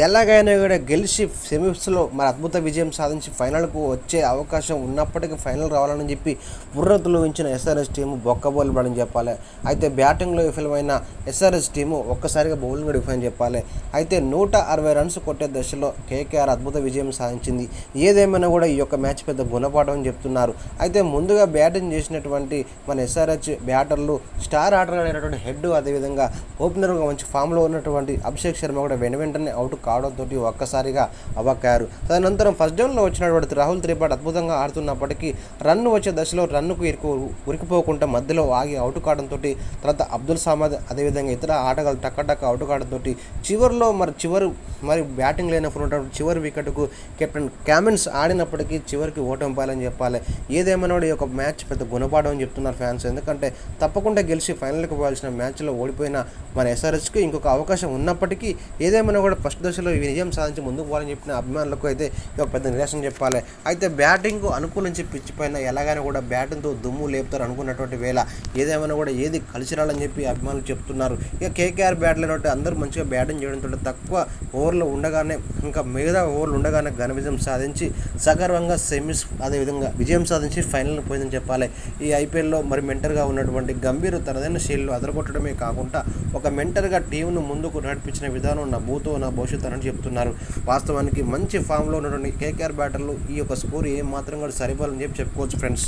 ఎలాగైనా కూడా గెలిచి సెమీస్లో మరి అద్భుత విజయం సాధించి ఫైనల్కు వచ్చే అవకాశం ఉన్నప్పటికీ ఫైనల్ రావాలని చెప్పి ఉర్రతులు ఉంచిన ఎస్ఆర్ఎస్ టీము బొక్కబోలు పడని చెప్పాలి. అయితే బ్యాటింగ్లో విఫలమైన ఎస్ఆర్ఎస్ టీము ఒక్కసారిగా బౌలింగ్ కూడా విఫలం చెప్పాలి. అయితే నూట అరవై రన్స్ కొట్టే దశలో కేకేఆర్ అద్భుత విజయం సాధించింది. ఏదేమైనా కూడా ఈ యొక్క మ్యాచ్ పెద్ద గుణపాఠం అని చెప్తున్నారు. అయితే ముందుగా బ్యాటింగ్ చేసినటువంటి మన ఎస్ఆర్హెచ్ బ్యాటర్లు స్టార్ ఆటగాడైనటువంటి హెడ్ అదేవిధంగా ఓపెనర్గా మంచి ఫామ్లో ఉన్నటువంటి అభిషేక్ శర్మ కూడా వెను వెంటనే అవుట్ కావడంతో ఒక్కసారిగా అవ్వకారు తదనంతరం ఫస్ట్ డౌన్లో వచ్చినటువంటి రాహుల్ త్రిపాఠి అద్భుతంగా ఆడుతున్నప్పటికీ రన్ వచ్చే దశలో రన్నుకు ఇరుకు ఉరికిపోకుండా మధ్యలో ఆగి అవుట్ కావడంతో తర్వాత అబ్దుల్ సామాద్ అదేవిధంగా ఇతర ఆటగాళ్ళు టక్క టక్క అవుట్ కావడంతో చివరిలో మరి చివరి మరి బ్యాటింగ్ లేనప్పుడు ఉన్నటువంటి చివరి వికెట్కు కెప్టెన్ క్యామెన్స్ ఆడినప్పటికీ చివరికి ఓటమి పాలని చెప్పాలి. ఏదేమైనా కూడా ఈ యొక్క మ్యాచ్ పెద్ద గుణపాఠం అని చెప్తున్నారు ఫ్యాన్స్. ఎందుకంటే తప్పకుండా గెలిచి ఫైనల్కి పోవాల్సిన మ్యాచ్లో ఓడిపోయిన మన ఎస్ఆర్ఎస్కి ఇంకొక అవకాశం ఉన్నప్పటికీ ఏదేమైనా కూడా ఫస్ట్ దశలో ఈ విజయం సాధించి ముందుకు పోవాలని చెప్పిన అభిమానులకు అయితే ఒక పెద్ద నిరాశ చెప్పాలి. అయితే బ్యాటింగ్కు అనుకూలించి పిచ్చి పైన ఎలాగైనా కూడా బ్యాటింగ్తో దుమ్ము లేపుతారు అనుకున్నటువంటి వేళ ఏదేమైనా కూడా ఏది కలిసి రాలని చెప్పి అభిమానులు చెప్తున్నారు. ఇక కేకేఆర్ బ్యాట్లు అందరూ మంచిగా బ్యాటింగ్ చేయడంతో తక్కువ ఓవర్లు ఉండగానే ఇంకా మిగతా ఓవర్లు ఉండగానే ఘన విజయం సాధించి సగర్వంగా సెమీస్ అదేవిధంగా విజయం సాధించి ఫైనల్ పోయిందని చెప్పాలి. ఈ ఐపీఎల్లో మరి మెంటర్గా ఉన్నటువంటి గంభీర్ తనదైన శైలిలో అదరగొట్టడమే కాకుండా ఒక మెంటర్గా టీంను ముందుకు నడిపించిన విధానం నా భూతో నా భవిష్యత్తు వెళ్తారని చెప్తున్నారు. వాస్తవానికి మంచి ఫామ్లో ఉన్నటువంటి కేకేఆర్ బ్యాటర్లు ఈ యొక్క స్కోర్ ఏమాత్రం మాత్రం కూడా సరిపోవాలని చెప్పి చెప్పుకోవచ్చు ఫ్రెండ్స్.